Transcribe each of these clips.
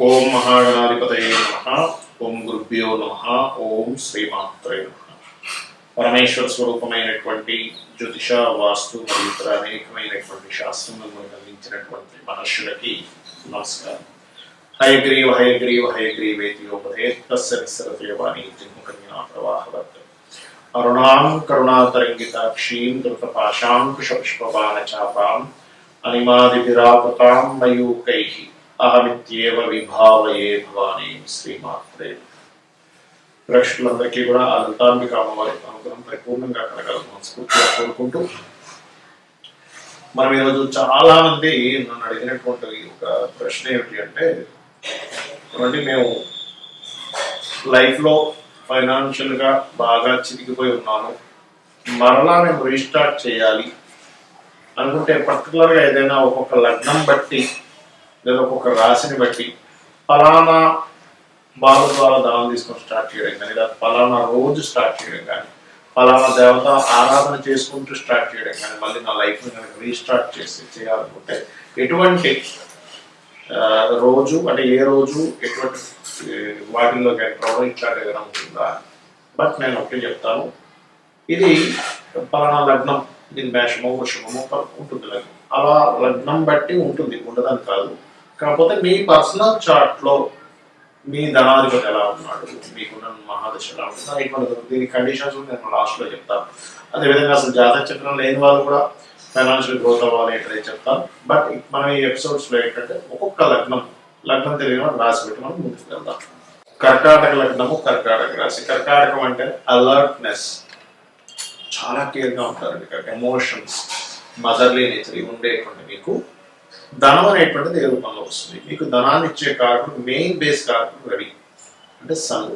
ఓం మహాగణాధిపతయే నమ ఓం గురుభ్యో నమ ఓం శ్రీమాత్రే నమ పరమేశ్వర స్వరూపమైనటువంటి జ్యోతిష వాస్తు మరియు ఇతర అనేకమైనటువంటి శాస్త్రములను మనకు అందించినటువంటి మహర్షులకి నమస్కారం హయగ్రీవ హయగ్రీవ హయగ్రీవేతియోపదే తస్య నిస్సరతయవాణి జిన్ముఖన్యా ప్రవాహవత్ అరుణాం కరుణాతరంగితాక్షీం ధృతపాశాంకుశపుష్పబాణచాపాం అనిమాదిభిరావృతాం మయూకైః అహమిత్యేవ విభావయే భవానీ శ్రీమాత్రే. ప్రేక్షకులందరికీ కూడా ఆ లలితాంబిక అమ్మవారి అనుగ్రహం పరిపూర్ణంగా కలగాలని మనస్ఫూర్తిగా కోరుకుంటూ మనం ఈరోజు చాలా మంది నన్ను అడిగినటువంటి ఒక ప్రశ్న ఏమిటి అంటే ఏమంటే మేము లైఫ్లో ఫైనాన్షియల్గా బాగా చితికిపోయి ఉన్నాను మరలా మేము రీస్టార్ట్ చేయాలి అనుకుంటే పర్టికులర్గా ఏదైనా ఒక్కొక్క లగ్నం బట్టి లేదా ఒక్కొక్క రాశిని బట్టి ఫలానా బాల ద్వారా దానం తీసుకొని స్టార్ట్ చేయడం కానీ లేదా ఫలానా రోజు స్టార్ట్ చేయడం కానీ ఫలానా దేవత ఆరాధన చేసుకుంటూ స్టార్ట్ చేయడం కానీ మళ్ళీ నా లైఫ్ని కనుక రీస్టార్ట్ చేసి చేయాలనుకుంటే ఎటువంటి రోజు అంటే ఏ రోజు ఎటువంటి వాటిల్లో కానీ ఎంటర్ ఏదైనా ఉంటుందా? బట్ నేను ఒకటి చెప్తాను. ఇది పలానా లగ్నం దీని మేషమో వృషమో ఉంటుంది లగ్నం. అలా లగ్నం బట్టి ఉంటుంది ఉండదని కాదు. కాకపోతే మీ పర్సనల్ చార్ట్లో మీ ధనాధిపతి ఎలా ఉన్నాడు? మీకున్న మహాదశ ఎలా ఉంటుందో ఇటువంటి దీని కండిషన్స్ కూడా నేను లాస్ట్లో చెప్తాను అదేవిధంగా అసలు జాతక చక్రం లేని వాళ్ళు కూడా ఫైనాన్షియల్ గ్రోత్ అవ్వాలి ఏంటనే చెప్తాను బట్ మనం ఈ ఎపిసోడ్స్లో ఏంటంటే ఒక్కొక్క లగ్నం లగ్నం తెలియని వాళ్ళు రాసి పెట్టి మనం ముందుకు వెళ్దాం. కర్కాటక లగ్నము కర్కాటక రాశి. కర్కాటకం అంటే అలర్ట్నెస్ చాలా కేర్గా ఉంటారండి ఎమోషన్స్ మదర్లీ నేచర్ ఉండేటువంటి మీకు ధనం అనేటువంటిది ఏ రూపంలో వస్తుంది? మీకు ధనాన్ని ఇచ్చే కారకుడు మెయిన్ బేస్ కారకుడు రవి. అంటే సన్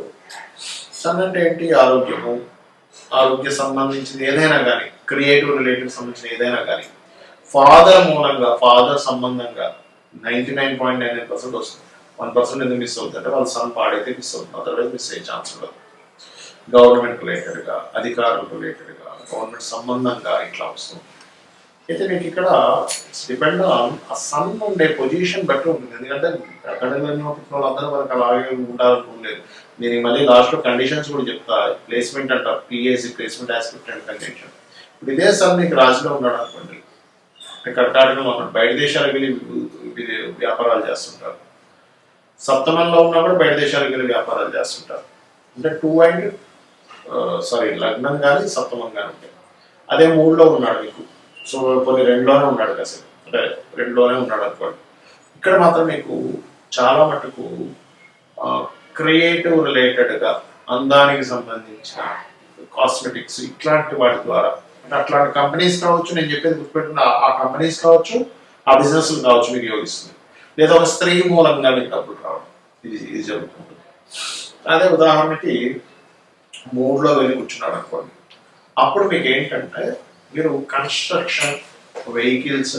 సన్ అంటే ఏంటి? ఆరోగ్యము. ఆరోగ్య సంబంధించింది ఏదైనా కానీ క్రియేటివ్ రిలేటెడ్ సంబంధించిన ఏదైనా కానీ. ఫాదర్ మూలంగా ఫాదర్ సంబంధంగా ninety nine point nine nine percent వస్తుంది. వన్ పర్సెంట్ ఎందుకు మిస్ అవుతుంది అంటే వాళ్ళ సన్ పాడైతే మిస్ అవుతుంది. అదర్వైజ్ మిస్ అయ్యే ఛాన్స్ ఉండదు. గవర్నమెంట్ రిలేటెడ్గా అధికారులు రిలేటెడ్గా గవర్నమెంట్ సంబంధంగా ఇట్లా వస్తుంది. అయితే మీకు ఇక్కడ డిపెండ్ ఆన్ ఆ సన్ ఉండే పొజిషన్ బట్టి ఉంటుంది. ఎందుకంటే అక్కడ వాళ్ళు అందరూ మనకు అలాగే ఉండాలనుకోలేదు నేను మళ్ళీ లాస్ట్లో కండిషన్స్ కూడా చెప్తా. ప్లేస్మెంట్ అంటారు PSC placement aspect and condition ఇప్పుడు ఇదే సన్ మీకు రాశిలో ఉన్నాడు అనుకోండి. కర్ణాటకలో ఉన్నాడు బయట దేశాలకు వెళ్ళి వ్యాపారాలు చేస్తుంటారు. సప్తమంలో ఉన్నా కూడా బయట దేశాలకు వెళ్ళి వ్యాపారాలు చేస్తుంటారు. అంటే టూ అండ్ సారీ లగ్నం కానీ సప్తమం కానీ ఉంటాయి. అదే మూడులో ఉన్నాడు మీకు. సో కొన్ని రెండులోనే ఉన్నాడు అసలు అంటే రెండులోనే ఉన్నాడు అనుకోండి. ఇక్కడ మాత్రం మీకు చాలా మటుకు క్రియేటివ్ రిలేటెడ్గా అందానికి సంబంధించిన కాస్మెటిక్స్ ఇట్లాంటి వాటి ద్వారా. అంటే అట్లాంటి కంపెనీస్ కావచ్చు నేను చెప్పేది గుర్తుపెట్టిన ఆ కంపెనీస్ కావచ్చు ఆ బిజినెస్ కావచ్చు మీకు యోగిస్తుంది లేదా ఒక స్త్రీ మూలంగా మీకు డబ్బులు రావడం. ఇది ఇది జరుగుతుంటుంది అదే ఉదాహరణకి మూడులో వెళ్ళి కూర్చున్నాడు అనుకోండి. అప్పుడు మీకు ఏంటంటే మీరు కన్స్ట్రక్షన్ వెహికల్స్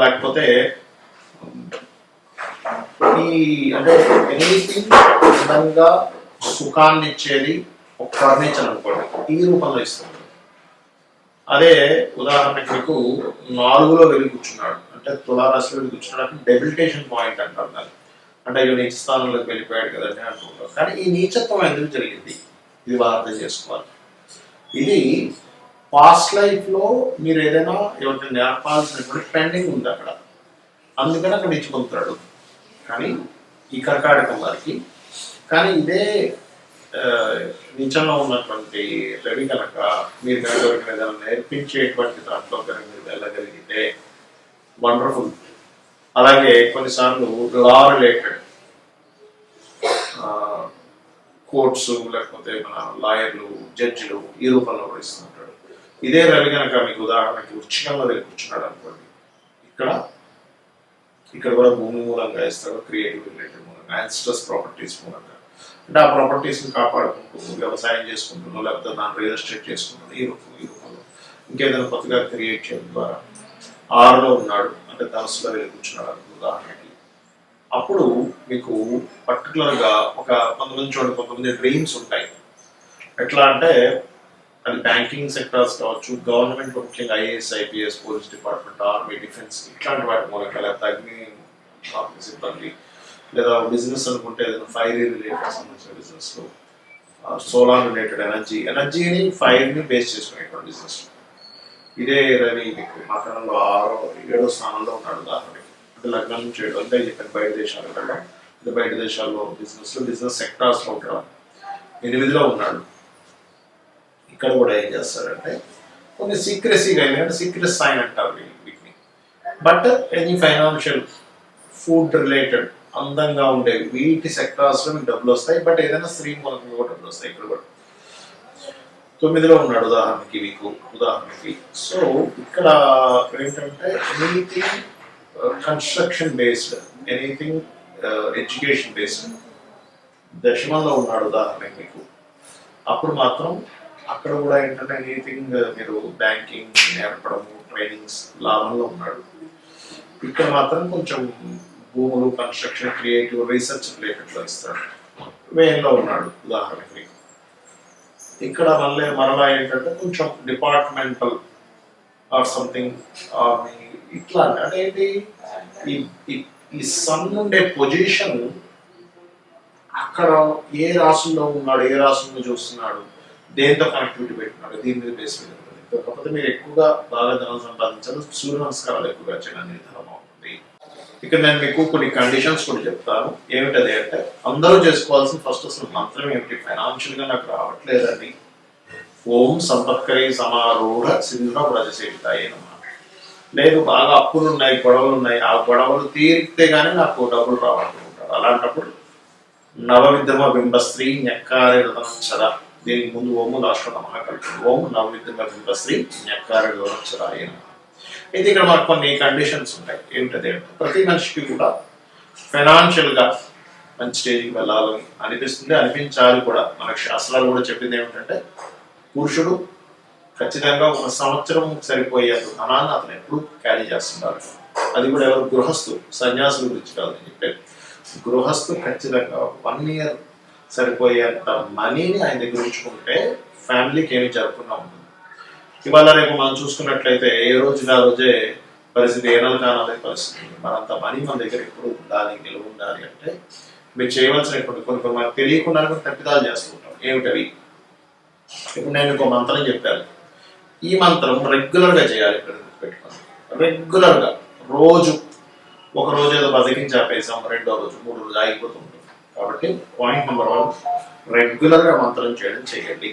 లేకపోతే ఈ అంటే ఎనీథింగ్ అందంగా సుఖాన్ని ఇచ్చేది ఒక ఫర్నిచర్ అనుకోండి ఈ రూపంలో ఇస్తుంది అదే ఉదాహరణకి మీకు నాలుగులో వెళ్ళి కూర్చున్నాడు అంటే తులారాశిలో వెళ్ళి కూర్చున్నాడు అంటే డెబిలిటేషన్ పాయింట్ అంటారు దాన్ని. అంటే ఇవి నీచ స్థానంలోకి వెళ్ళిపోయాడు కదండి అనుకుంటారు. కానీ ఈ నీచత్వం ఎందుకు జరిగింది? ఇది అర్థం చేసుకోవాలి. ఇది పాస్ట్ లైఫ్లో మీరు ఏదైనా ఎవరిని నేర్పాల్సినటువంటి పెండింగ్ ఉంది అక్కడ. అందుకని అక్కడ ఇచ్చుకుంటాడు కానీ ఈ కర్కాటకం వారికి కానీ ఇదే ఆ, నిజంలో ఉన్నటువంటి రవి కనుక మీరు కనుక ఎవరికైనా ఏదైనా నేర్పించేటువంటి దాంట్లో కనుక మీరు వెళ్ళగలిగితే వండర్ఫుల్ అలాగే కొన్నిసార్లు లా రిలేటెడ్ కోర్ట్స్ లేకపోతే మన లాయర్లు జడ్జిలు ఈ రూపంలో కూడా ఇదే రవి కనుక మీకు ఉదాహరణకి వృచ్చికంలో దగ్గర కూర్చున్నాడు అనుకోండి. ఇక్కడ ఇక్కడ కూడా భూమి మూలంగా ఇస్తారు క్రియేటివ్ రిలేటెడ్ మూలంగా యాన్స్టర్స్ ప్రాపర్టీస్ మూలంగా. అంటే ఆ ప్రాపర్టీస్ని కాపాడుకుంటూ వ్యవసాయం చేసుకుంటున్నాను లేకపోతే దాని రియల్ ఎస్టేట్ చేసుకుంటున్నాం ఈ రూపం ఈ రూపంలో. ఇంకేదైనా కొత్తగా క్రియేట్ చేయడం ద్వారా ఆరులో ఉన్నాడు అంటే ధనస్సులో వెళ్ళి కూర్చున్నాడు ఉదాహరణకి. అప్పుడు మీకు పర్టికులర్గా ఒక కొంతమంది చూడండి కొంతమంది డ్రీమ్స్ ఉంటాయి. ఎట్లా అంటే అది బ్యాంకింగ్ సెక్టర్స్ కావచ్చు గవర్నమెంట్ ముఖ్యంగా IAS IPS police department army defence ఇట్లాంటి వాటి మూలంగా లేకపోతే అగ్ని ఆఫీస్ సిబ్బంది లేదా బిజినెస్ అనుకుంటే ఏదైనా ఫైర్ రిలేటెడ్ సంబంధించిన బిజినెస్ సోలార్ రిలేటెడ్ ఎనర్జీ ఎనర్జీని ఫైర్ని బేస్ చేసుకునేటువంటి బిజినెస్ ఇదే రవి మీకు మకరంలో ఆరో ఏడో స్థానంలో ఉన్నాడు ఉదాహరణకి. అంటే లగ్నం చేయడం అంటే చెప్పాను బయట దేశాలు వెళ్ళడం అంటే బయట దేశాల్లో బిజినెస్ బిజినెస్ సెక్టార్స్లో ఉండడం. ఎనిమిదిలో ఉన్నాడు. ఇక్కడ కూడా ఏం చేస్తారంటే కొన్ని సీక్రెసీగా ఎందుకంటే సీక్రెస్ సైన్ అంటారు వీటిని. But any financial food related అందంగా ఉండేవి వీటి సెక్టార్స్లో మీకు డబ్బులు వస్తాయి బట్ ఏదైనా స్త్రీ మూలకంగా కూడా డబ్బులు వస్తాయి ఇక్కడ కూడా. తొమ్మిదిలో ఉన్నాడు ఉదాహరణకి మీకు ఉదాహరణకి. సో ఇక్కడ ఏంటంటే anything construction based anything education based దశమంలో ఉన్నాడు ఉదాహరణకి మీకు. అప్పుడు మాత్రం అక్కడ కూడా ఏంటంటే ఎనీథింగ్ uh, మీరు బ్యాంకింగ్ నేర్పడము ట్రైనింగ్స్ లాభంలో ఉన్నాడు ఇక్కడ మాత్రం కొంచెం భూములు కన్స్ట్రక్షన్ క్రియేటివ్ రీసెర్చ్ రిలేటెడ్లో ఇస్తాడు వేయంలో ఉన్నాడు ఉదాహరణకి. ఇక్కడ మళ్ళీ మరలా ఏంటంటే కొంచెం డిపార్ట్మెంటల్ ఆర్ సంథింగ్ ఇట్లా అంటే ఏంటి? ఈ- ఈ- ఈ సన్ ఉండే పొజిషన్ అక్కడ ఏ రాసుల్లో ఉన్నాడు ఏ రాసుల్లో చూస్తున్నాడు? దేంతో కనెక్టివిటీ పెట్టుకున్నాడు? దీని మీద బేస్ మీద కాకపోతే మీరు ఎక్కువగా బాగా ధనం సంపాదించాలి సూర్య నమస్కారాలు ఎక్కువగా చేయడం నిర్ధారణ అవుతుంది. ఇక నేను మీకు కొన్ని కండిషన్స్ కూడా చెప్తాను. ఏమిటది అంటే అందరూ చేసుకోవాల్సిన ఫస్ట్ అసలు మంత్రం ఏమిటి? ఫైనాన్షియల్గా నాకు రావట్లేదండి. ఓం సంపత్కరి సమారూఢ సింధుర వ్రజసేవితాయి అన్నమాట లేదు బాగా అప్పులు ఉన్నాయి గొడవలు ఉన్నాయి ఆ గొడవలు తీరితే గానీ నాకు డబ్బులు రావాలనుకుంటారు. అలాంటప్పుడు నవవిద్యమ బింబశ్రీ నెక్కారి చదా. దీనికి ముందు ఓము రాష్ట్ర నమః ఓము ఓం నవవిద్యమ బింబశ్రీ నెక్కారి అయితే ఇక్కడ మనకు కొన్ని కండిషన్స్ ఉంటాయి ఏమిటది అంటే ప్రతి మనిషికి కూడా ఫైనాన్షియల్గా మంచి స్టేజ్కి వెళ్ళాలని అనిపిస్తుంది. అనిపించాలి కూడా. మనకు శాస్త్రాలు కూడా చెప్పింది ఏమిటంటే పురుషుడు ఖచ్చితంగా ఒక సంవత్సరం సరిపోయేంత ధనాన్ని అతను ఎప్పుడు క్యారీ చేస్తుంటారు అది కూడా ఎవరు? గృహస్థు సన్యాసుల గురించి కాదు నేను గృహస్థు ఖచ్చితంగా వన్ ఇయర్ సరిపోయేంత మనీని ఆయన దగ్గర ఉంచుకుంటే ఫ్యామిలీకి ఏమి జరగకుండా ఉంటుంది. ఇవాళ రేపు మనం చూసుకున్నట్లయితే ఏ రోజు ఆ రోజే పరిస్థితి ఏనాలు కానాలే పరిస్థితి మనంత మనీ మన దగ్గర ఎప్పుడు ఉండాలి నిలువ ఉండాలి అంటే మీరు చేయవలసినటువంటి కొన్ని కొన్ని మనకు తెలియకుండా తప్పిదాలు చేస్తూ ఏమిటవి ఇప్పుడు నేను ఇంకో మంత్రం చెప్పాను. ఈ మంత్రం రెగ్యులర్గా చేయాలి ఇక్కడ పెట్టుకోండి రెగ్యులర్గా రోజు ఒక రోజు ఏదో బతికించి ఆపేసాం రెండో రోజు మూడు రోజు ఆగిపోతుంది కాబట్టి పాయింట్ నెంబర్ వన్ రెగ్యులర్గా మంత్రం చేయడం చేయండి.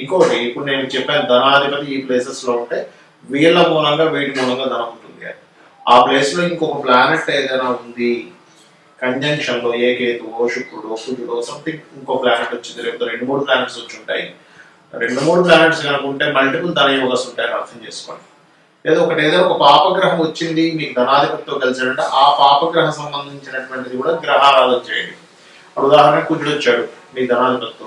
ఇంకోటి ఇప్పుడు నేను చెప్పాను ధనాధిపతి ఈ ప్లేసెస్లో ఉంటే వీళ్ళ మూలంగా వీటి మూలంగా ధనం ఉంటుంది. ఆ ప్లేస్లో ఇంకొక ప్లానెట్ ఏదైనా ఉంది కంజంక్షన్లో ఏ కేతువో శుక్రుడో కుజుడో సంథింగ్ ఇంకో ప్లానెట్ వచ్చింది లేకపోతే రెండు మూడు ప్లానెట్స్ వచ్చి ఉంటాయి. రెండు మూడు ప్లానెట్స్ కనుక ఉంటే మల్టిపుల్ ధన యోగస్ ఉంటాయని అర్థం చేసుకోండి. లేదా ఒకటి ఏదో ఒక పాపగ్రహం వచ్చింది మీకు ధనాధిపతితో కలిసాడంటే ఆ పాపగ్రహం సంబంధించినటువంటిది కూడా గ్రహారాధన చేయండి. ఉదాహరణకు కుజుడు వచ్చాడు మీ ధనాధిపతితో.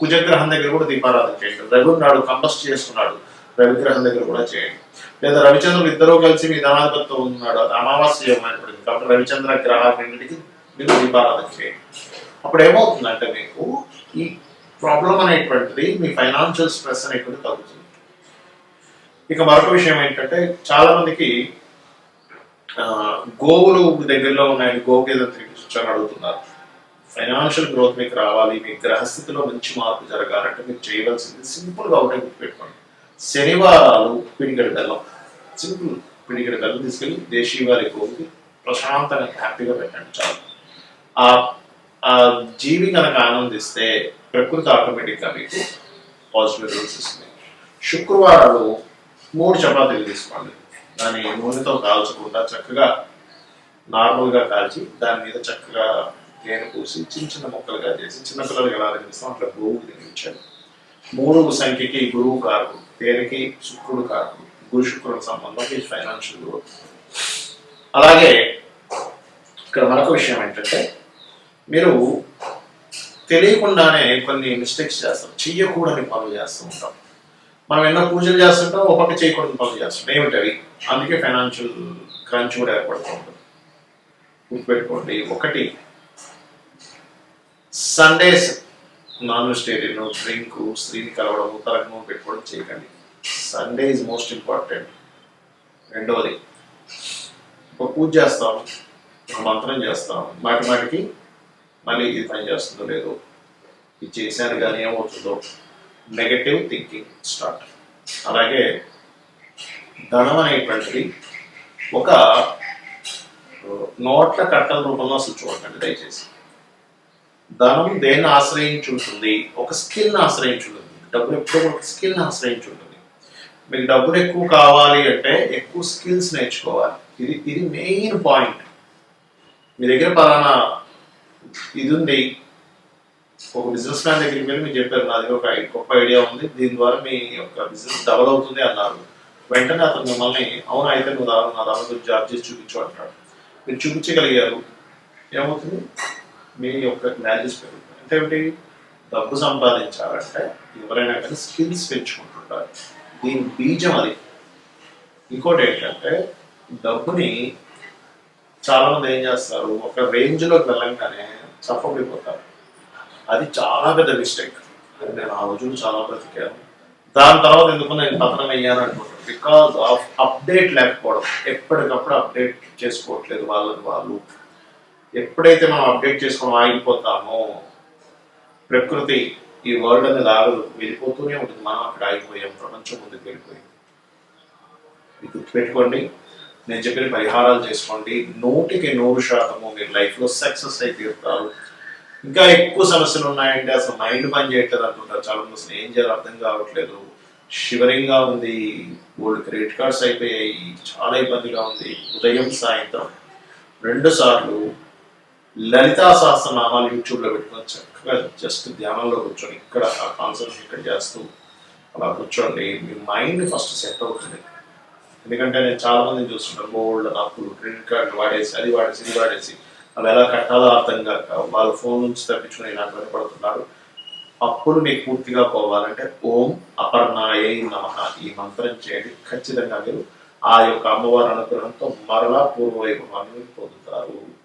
కుజగ్రహం దగ్గర కూడా దీపారాధన చేయండి. రవి నాడు కంబస్ట్ చేస్తున్నాడు రవిగ్రహం దగ్గర కూడా చేయండి. లేదా రవిచంద్రుడు ఇద్దరూ కలిసి మీ ధనాధిపతితో ఉన్నాడు అది అమావాస్య ఏమైనప్పటికీ కాబట్టి రవిచంద్ర గ్రహాలన్నింటికి మీరు దీపారాధన చేయండి. అప్పుడు ఏమవుతుందంటే మీకు ఈ ప్రాబ్లం అనేటువంటిది మీ ఫైనాన్షియల్ స్ట్రెస్ అనేటువంటి తగ్గుతుంది. ఇక మరొక విషయం ఏంటంటే చాలా మందికి గోవులు దగ్గరలో ఉన్నాయని గోవుకి ఏదో తిరిగి అడుగుతున్నారు. ఫైనాన్షియల్ గ్రోత్ మీకు రావాలి మీ గ్రహస్థితిలో మంచి మార్పు జరగాలంటే మీరు చేయవలసింది సింపుల్గా ఒకటే గుర్తుపెట్టుకోండి. శనివారాలు పిడిగడి బెల్లం. సింపుల్ పిడిగడి బెల్లం తీసుకెళ్ళి దేశీవారి గోవుకి ప్రశాంతంగా హ్యాపీగా పెట్టండి చాలు. ఆ ఆ జీవి కనుక ఆనందిస్తే ప్రకృతి ఆటోమేటిక్గా మీకు పాజిటివ్ రిజల్ట్స్ ఇస్తుంది. శుక్రవారాలు మూడు చపాతీలు తీసుకోండి దాన్ని నూనెతో కాల్చకుండా చక్కగా నార్మల్గా కాల్చి దాని మీద చక్కగా తేనె పూసి చిన్న చిన్న ముక్కలుగా చేసి చిన్నపిల్లలకి ఎలా తినిపిస్తాం అట్లా గురువుకి తినిపించాలి. మూడు సంఖ్యకి గురువు కారకుడు తేనెకి శుక్రుడు కారకుడు గురు శుక్రుడు సంబంధం ఈ ఫైనాన్షియల్ గ్రోత్ అలాగే ఇక్కడ మరొక విషయం ఏంటంటే మీరు తెలియకుండానే కొన్ని మిస్టేక్స్ చేస్తాం చెయ్యకూడని పనులు చేస్తూ ఉంటాం. మనం ఎన్నో పూజలు చేస్తుంటాం ఒక పక్క చేయకూడదు పనులు చేస్తుంటాం. ఏమిటవి అందుకే ఫైనాన్షియల్ క్రంచ్ కూడా ఏర్పడుతూ ఉంటుంది. గుర్తుపెట్టుకోండి ఒకటి సండేస్ నాన్ వెజిటేరియన్ డ్రింక్ స్త్రీని కలవడం తలకు పెట్టుకోవడం చేయకండి. సండే ఇస్ మోస్ట్ ఇంపార్టెంట్ రెండవది ఒక పూజ చేస్తాము ఒక మంత్రం చేస్తాం. మాటి మాటికి మళ్ళీ ఇది పని చేస్తుందో లేదో ఇది చేశాను కానీ ఏమవుతుందో నెగటివ్ థింకింగ్ స్టార్ట్ అలాగే ధనం అనేటువంటిది ఒక నోట్ల కట్టల రూపంలో అసలు చూడకండి దయచేసి. ధనం దేన్ని ఆశ్రయించి ఉంటుంది ఒక స్కిల్ని ఆశ్రయించి ఉంటుంది డబ్బు ఎప్పుడు ఒక స్కిల్ని ఆశ్రయించి ఉంటుంది మీకు డబ్బులు ఎక్కువ కావాలి అంటే ఎక్కువ స్కిల్స్ నేర్చుకోవాలి. ఇది ఇది మెయిన్ పాయింట్ మీ దగ్గర పలానా ఇది ఉంది ఒక బిజినెస్ మ్యాన్ దగ్గరికి వెళ్ళి మీరు చెప్పారు నాది ఒక గొప్ప ఐడియా ఉంది దీని ద్వారా మీ యొక్క బిజినెస్ డెవలప్ అవుతుంది అన్నారు. వెంటనే అతను మిమ్మల్ని అవును అయితే నువ్వు దాని నా దాని జాబ్ చేసి చూపించు అంటాడు. మీరు చూపించగలిగారు. ఏమవుతుంది? మీ యొక్క వాల్యూస్ పెరుగుతుంది అంటే ఏమిటి? డబ్బు సంపాదించాలంటే ఎవరైనా కానీ స్కిల్స్ పెంచుకుంటుంటారు దీని బీజం అది. ఇంకోటి ఏంటంటే డబ్బుని చాలామంది ఏం చేస్తారు? ఒక రేంజ్లోకి వెళ్ళంగానే చప్పబడిపోతారు అది చాలా పెద్ద మిస్టేక్ అది నేను ఆ రోజులు చాలా బ్రతికాను. దాని తర్వాత ఎందుకు నేను పతనం అయ్యాను అనుకుంటాను బికాస్ ఆఫ్ అప్డేట్ లేకపోవడం. ఎప్పటికప్పుడు అప్డేట్ చేసుకోవట్లేదు వాళ్ళని వాళ్ళు. ఎప్పుడైతే మనం అప్డేట్ చేసుకొని ఆగిపోతామో ప్రకృతి ఈ వరల్డ్ అనేది ఆగదు వెళ్ళిపోతూనే ఉంటుంది. మనం అక్కడ ఆగిపోయాం. ప్రపంచం ముందుకు వెళ్ళిపోయింది. ఇది గుర్తుపెట్టుకోండి. నేను చెప్పిన పరిహారాలు చేసుకోండి. నూటికి నూరు శాతము మీరు లైఫ్లో సక్సెస్ అయి తీరుతారు ఇంకా ఎక్కువ సమస్యలు ఉన్నాయంటే అసలు మైండ్ పని చేయట్లేదు అంటుంటారు చాలా మంది అసలు ఏం చేయాలో అర్థం కావట్లేదు. షివరింగ్గా ఉంది. ఓల్డ్ క్రెడిట్ కార్డ్స్ అయిపోయాయి. చాలా ఇబ్బందిగా ఉంది. ఉదయం సాయంత్రం రెండు సార్లు లలితా సహస్రనామాలు యూట్యూబ్లో పెట్టుకొని చక్కగా జస్ట్ ధ్యానంలో కూర్చొని ఇక్కడ ఆ కాన్సెప్ట్ ఇక్కడ చేస్తూ అలా కూర్చోండి. మీ మైండ్ ఫస్ట్ సెట్ అవుతుంది. ఎందుకంటే నేను చాలా మందిని చూస్తుంటాను. గోల్డ్ అప్పులు క్రెడిట్ కార్డులు వాడేసి అది వాడేసి ఇది వాడేసి. అవి ఎలా కట్టాలో అర్థం కాక వాళ్ళ ఫోన్ నుంచి తప్పించుకుని ఇలా కనపడుతున్నారు అప్పుడు మీకు పూర్తిగా పోవాలంటే ఓం అపర్ణాయ నమ. ఈ మంత్రం చేయండి. ఖచ్చితంగా మీరు ఆ యొక్క అమ్మవారి అనుగ్రహంతో మరలా పూర్వవైభవాన్ని పొందుతారు.